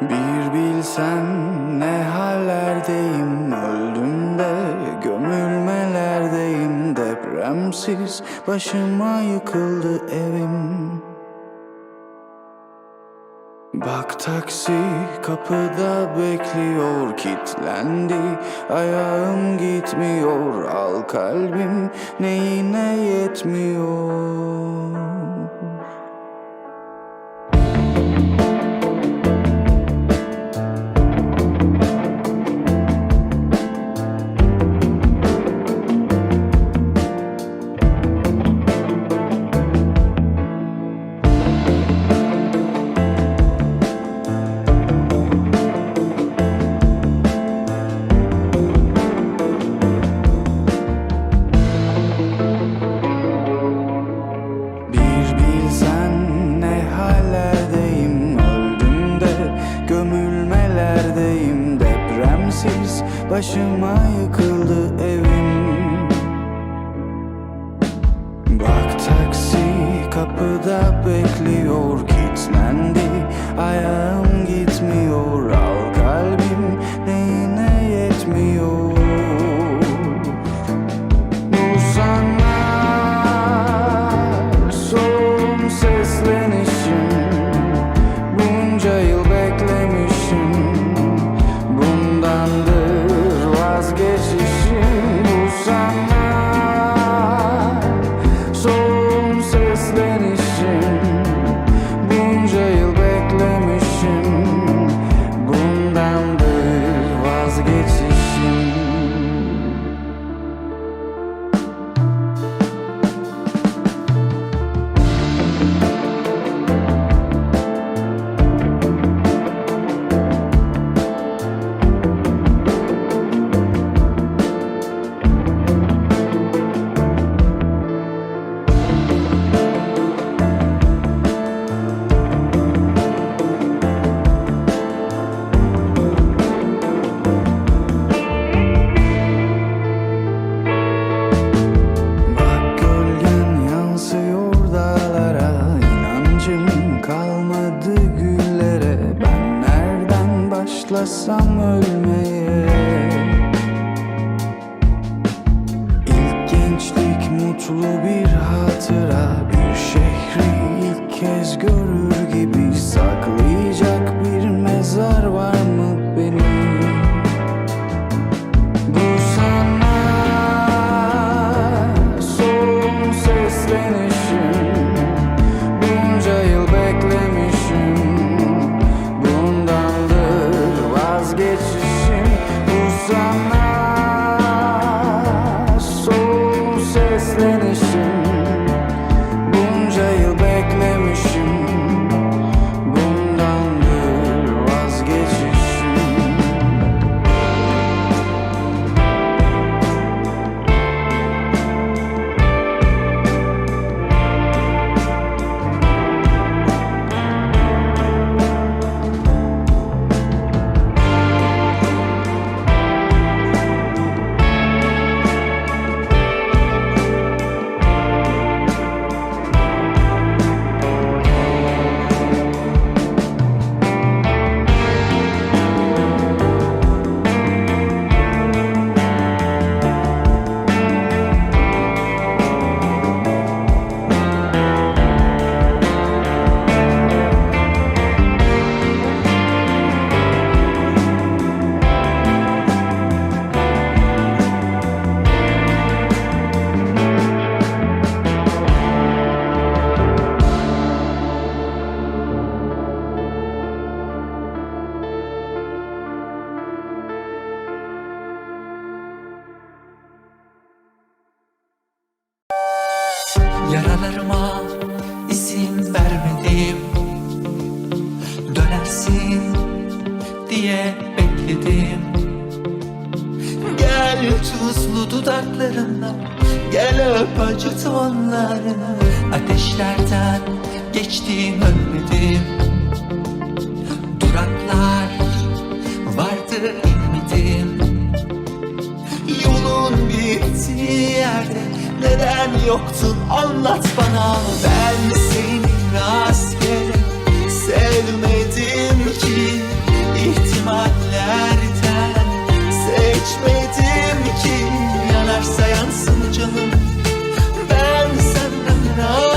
Bir bilsen ne hallerdeyim. Öldüm de gömülmelerdeyim. Depremsiz başıma yıkıldı evim. Bak taksi kapıda bekliyor. Kitlendi ayağım gitmiyor. Al kalbim neyine yetmiyor? başıma yıkıldı. Yaralarıma isim vermedim. Dönersin diye bekledim. Gel tuzlu dudaklarınla Gel öp acı tuvanlarını Ateşlerden geçtim ölmedim. Duraklar vardı inmedim. Yolun bittiği yerde neden yoktun? Anlat bana. Ben seni rastgele sevmedim ki. İhtimallerden seçmedim ki. Yanarsa yansın canım. Ben senden razı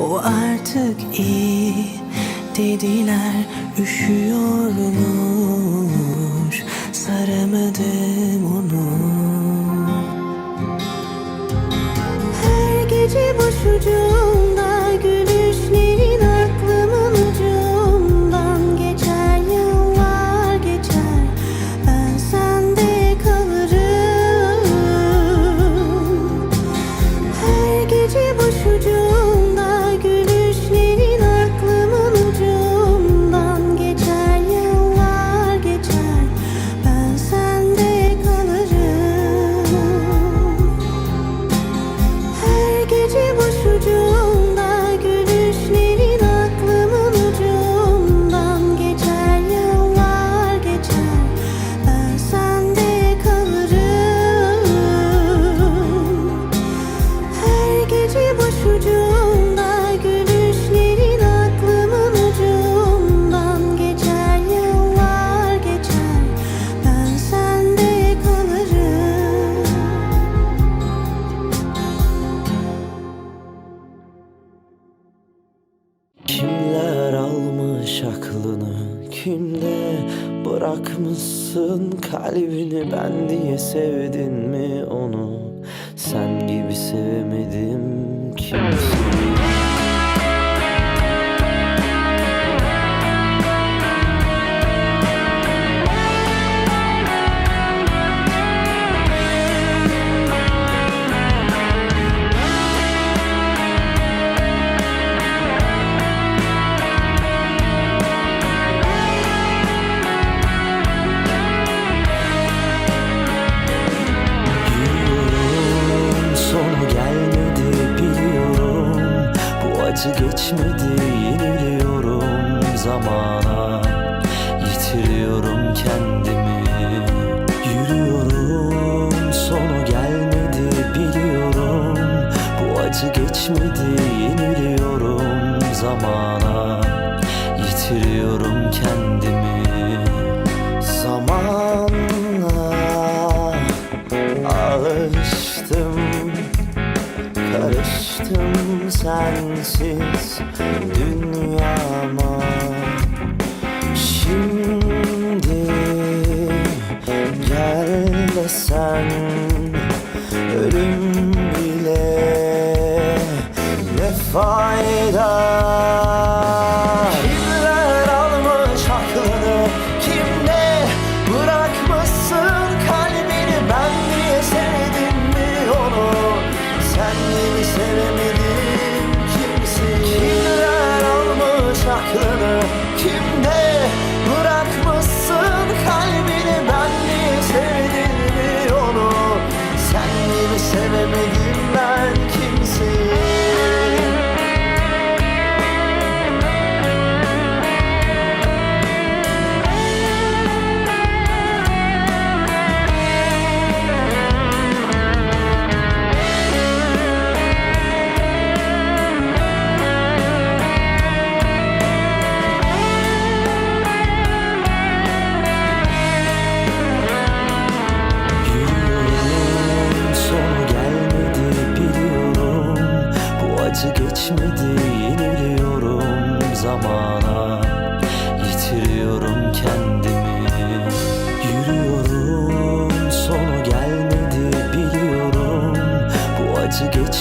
O artık iyi dediler Üşüyormuş. Saramadı talibini ben diye sevdin mi onu? Sen gibi sevemedim kimseyi. Nasıl geçmedi yeniliyorum zamana. Yitiriyorum kendimi Yürüyorum. Sonu gelmedi biliyorum. Bu acı geçmedi yeniliyorum zamana. Yitiriyorum kendimi Zamanla. Alıştım Karıştım sensiz dünyama. Şimdi gel de ölüm bile. Ne fayda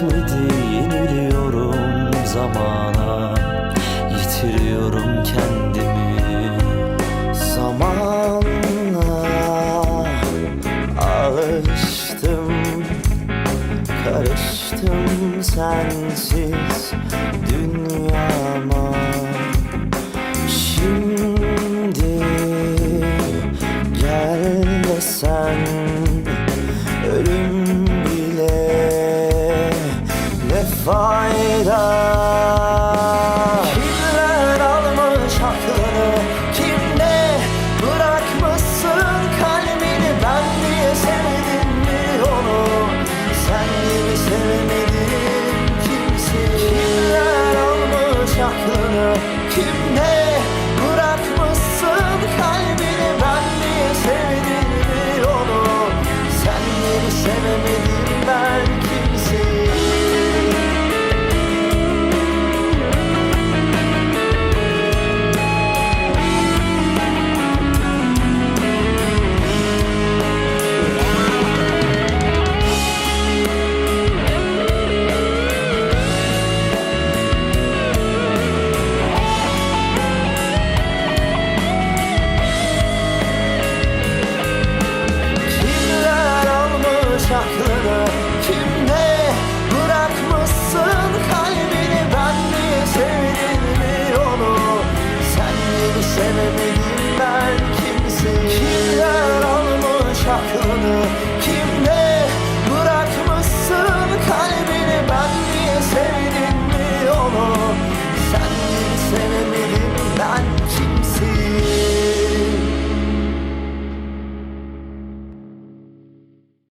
geçmedi yeniliyorum zamana. Yitiriyorum kendimi Zamanla alıştım Karıştım sensiz. Seven. me